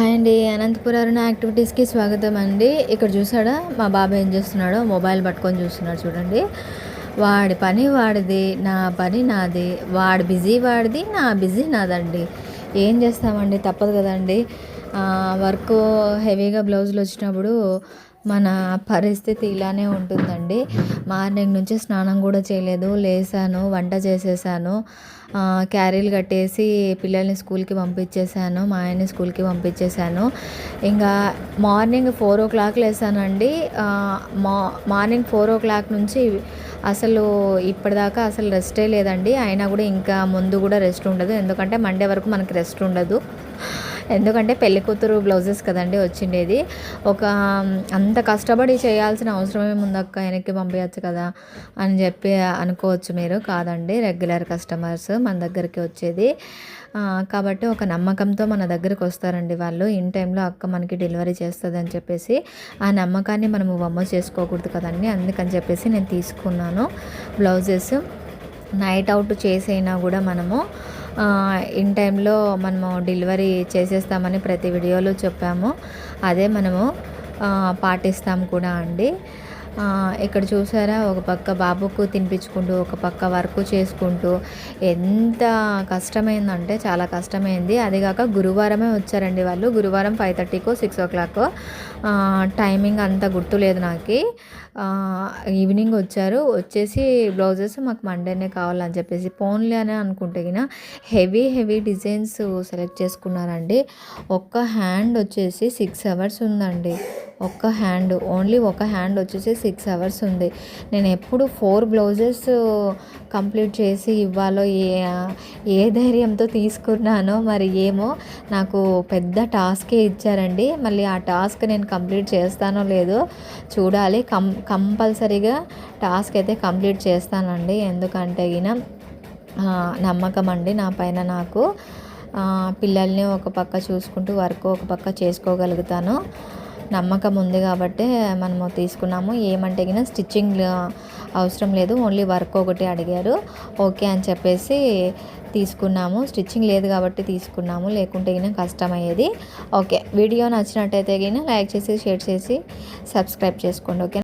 Hi అండి అనంతపురం యాక్టివిటీస్కి స్వాగతం అండి. ఇక్కడ చూసాడా మా బాబు ఏం చేస్తున్నాడో మొబైల్ పట్టుకొని చూస్తున్నాడు చూడండి. వాడి పని వాడిది నా పని నాది. వాడి బిజీ వాడిది నా బిజీ నాదండి. ఏం చేస్తామండి తప్పదు కదండి. వర్క్ హెవీగా బ్లౌజులు వచ్చినప్పుడు మన పరిస్థితి ఇలానే ఉంటుందండి. మార్నింగ్ నుంచి స్నానం కూడా చేయలేదు. లేసాను వంట చేసేసాను. క్యారీలు కట్టేసి పిల్లల్ని స్కూల్కి పంపించేసాను మా ఆయన్ని స్కూల్కి పంపించేసాను. ఇంకా మార్నింగ్ ఫోర్ ఓ క్లాక్ లేసానండి. మా మార్నింగ్ ఫోర్ ఓ క్లాక్ నుంచి అసలు ఇప్పటిదాకా అసలు రెస్టే లేదండి. అయినా కూడా ఇంకా ముందు కూడా రెస్ట్ ఉండదు. ఎందుకంటే మండే వరకు మనకి రెస్ట్ ఉండదు. ఎందుకంటే పెళ్ళి కూతురు బ్లౌజెస్ కదండి వచ్చిండేది. ఒక అంత కష్టపడి చేయాల్సిన అవసరం ఏముందక్క వెనక్కి పంపించచ్చు కదా అని చెప్పి అనుకోవచ్చు మీరు. కాదండి రెగ్యులర్ కస్టమర్స్ మన దగ్గరికి వచ్చేది. కాబట్టి ఒక నమ్మకంతో మన దగ్గరికి వస్తారండి వాళ్ళు. ఇన్ టైంలో అక్క మనకి డెలివరీ చేస్తుంది అని చెప్పేసి ఆ నమ్మకాన్ని మనము వమ్మ చేసుకోకూడదు కదండి. అందుకని చెప్పేసి నేను తీసుకున్నాను బ్లౌజెస్. నైట్ అవుట్ చేసైనా కూడా మనము ఇన్ టైంలో మనము డెలివరీ చేసేస్తామని ప్రతి వీడియోలో చెప్పాము. అదే మనము పాటిస్తాం కూడా అండి. ఇక్కడ చూసారా? ఒక పక్క బాబుకు తినిపించుకుంటూ ఒక పక్క వర్క్ చేసుకుంటూ. ఎంత కష్టమైందంటే చాలా కష్టమైంది. అదిగాక గురువారమే వచ్చారండి వాళ్ళు. గురువారం ఫైవ్ థర్టీకో సిక్స్ ఓ క్లాక్ టైమింగ్ అంత గుర్తులేదు నాకు. ఈవినింగ్ వచ్చారు. వచ్చేసి బ్లౌజెస్ మాకు మండేనే కావాలని చెప్పేసి ఫోన్లే అని అనుకుంటే గిన హెవీ హెవీ డిజైన్స్ సెలెక్ట్ చేసుకున్నారండి. ఒక్క హ్యాండ్ వచ్చేసి సిక్స్ అవర్స్ ఉందండి. ఒక్క హ్యాండ్ ఓన్లీ ఒక హ్యాండ్ వచ్చేసి సిక్స్ అవర్స్ ఉంది. నేను ఎప్పుడు ఫోర్ బ్లౌజెస్ కంప్లీట్ చేసి ఇవ్వాలో ఏ ఏ ధైర్యంతో తీసుకున్నానో మరి ఏమో నాకు పెద్ద టాస్కే ఇచ్చారండి. మళ్ళీ ఆ టాస్క్ నేను కంప్లీట్ చేస్తానో లేదో చూడాలి. కం కంపల్సరీగా టాస్క్ అయితే కంప్లీట్ చేస్తానండి. ఎందుకంటే ఈయన నమ్మకం అండి నా పైన నాకు. పిల్లల్ని ఒక పక్క చూసుకుంటూ వర్క్ ఒక పక్క చేసుకోగలుగుతాను. నమ్మకం ఉంది కాబట్టి మనము తీసుకున్నాము. ఏమంటే కింద స్టిచ్చింగ్ అవసరం లేదు. ఓన్లీ వర్క్ ఒకటి అడిగారు. ఓకే అని చెప్పేసి తీసుకున్నాము. స్టిచ్చింగ్ లేదు కాబట్టి తీసుకున్నాము. లేకుంటే గిన కష్టమయ్యేది. ఓకే. వీడియో నచ్చినట్టయితే గిన లైక్ చేసి షేర్ చేసి సబ్స్క్రైబ్ చేసుకోండి. ఓకే